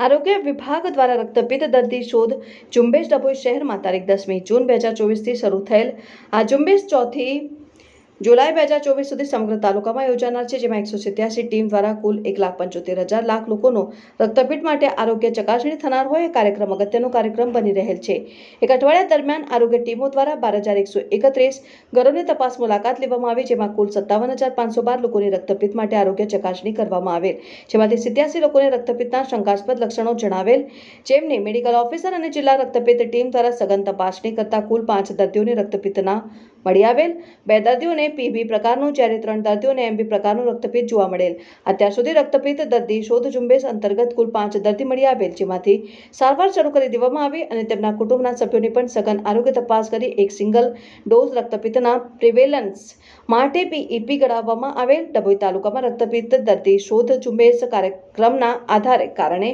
આરોગ્ય વિભાગ દ્વારા રક્તપિત્ત દર્દી શોધ ઝુંબેશ ડભોઈ શહેરમાં તારીખ દસમી જૂન બે હજાર ચોવીસથી શરૂ થયેલ. આ ઝુંબેશ ચોથી જુલાઈ બે હજાર ચોવીસ સુધી સમગ્ર તાલુકામાં યોજાનાર છે, જેમાં એકસો સિત્યાસી ટીમ દ્વારા કુલ એક લાખ પંચોતેર હજાર લાખ લોકોનો રક્તપીઠ માટે આરોગ્ય ચકાસણી થનાર હોય, એ કાર્યક્રમ અગત્યનો કાર્યક્રમ બની રહેલ છે. એક અઠવાડિયા દરમિયાન આરોગ્ય ટીમો દ્વારા બાર હજાર એકસો એકત્રીસ ઘરોની તપાસ મુલાકાત લેવામાં આવી, જેમાં કુલ સત્તાવન હજાર પાંચસો બાર લોકોની રક્તપીઠ માટે આરોગ્ય ચકાસણી કરવામાં આવેલ. જેમાંથી સિત્યાસી લોકોને રક્તપીતના શંકાસ્પદ લક્ષણો જણાવેલ. જેમને મેડિકલ ઓફિસર અને જિલ્લા રક્તપીત ટીમ દ્વારા સઘન તપાસણી કરતા કુલ પાંચ દર્દીઓને રક્તપિત્તના મળી આવેલ. બે દર્દીઓને પીબી પ્રકારનું, જ્યારે ત્રણ દર્દીઓને એમબી પ્રકારનું રક્તપિત જોવા મળેલ. અત્યાર સુધી રક્તપિત દર્દી શોધ ઝુંબેશ અંતર્ગત કુલ પાંચ દર્દી મળી આવેલ, જેમાંથી સારવાર શરૂ કરી દેવામાં આવી અને તેમના કુટુંબના સભ્યોની પણ સઘન આરોગ્ય તપાસ કરી એક સિંગલ ડોઝ રક્તપિત્તના પ્રિવેલન્સ માટે પીઈપી ગણાવવામાં આવેલ. ડભોઈ તાલુકામાં રક્તપિત્ત દર્દી શોધ ઝુંબેશ કાર્યક્રમના આધારે કારણે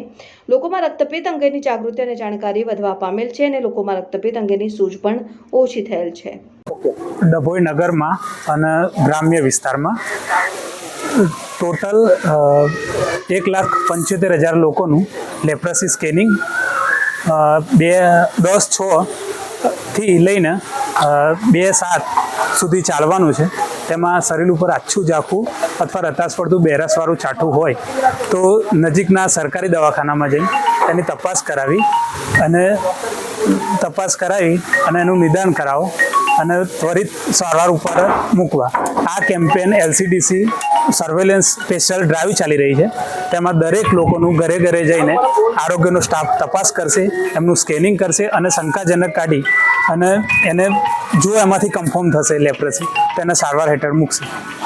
લોકોમાં રક્તપિત્ત અંગેની જાગૃતિ અને જાણકારી વધવા પામેલ છે અને લોકોમાં રક્તપિત્ત અંગેની સૂઝ પણ ઓછી થયેલ છે. ડભોઈ નગરમાં અને ગ્રામ્ય વિસ્તારમાં. ટોટલ એક લાખ પંચોતેર હજાર લોકોનું લેપ્રસી સ્કેનિંગ બે, દસ, છ થી લઈને બે, સાત સુધી ચાલવાનું છે. તેમાં શરીર ઉપર આછું ઝાખું અથવા રતાસ પડતું બેરસવાળું ચાઠું હોય તો નજીકના સરકારી દવાખાનામાં જઈ તેની તપાસ કરાવી અને તપાસ કરાવી અને એનું નિદાન કરાવો અને ત્વરિત સારવાર ઉપર મૂકવા. આ campaign LCDC surveillance special drive ચાલી રહી છે. તેમાં દરેક લોકોનું ઘરે ઘરે જઈને આરોગ્યનો સ્ટાફ તપાસ કરશે, એમનું સ્કેનિંગ કરશે અને શંકાજનક કાઢી અને એને જો એમાંથી કન્ફર્મ થશે લેપ્રસી તેને સારવાર હેઠળ મૂકશે.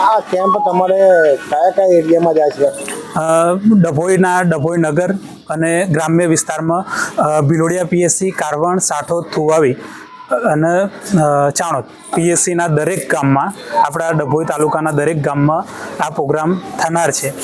આ કેમ્પ તમારે કયા કયા એરિયામાં જાય છે? ડભોઈના ડભોઈ નગર અને ગ્રામ્ય વિસ્તારમાં ભિલોડિયા પીએસસી, કારવણ, સાઠોદ, થુવાવી અને ચાણોદ પીએસસીના દરેક ગામમાં, આપણા ડભોઈ તાલુકાના દરેક ગામમાં આ પ્રોગ્રામ થનાર છે.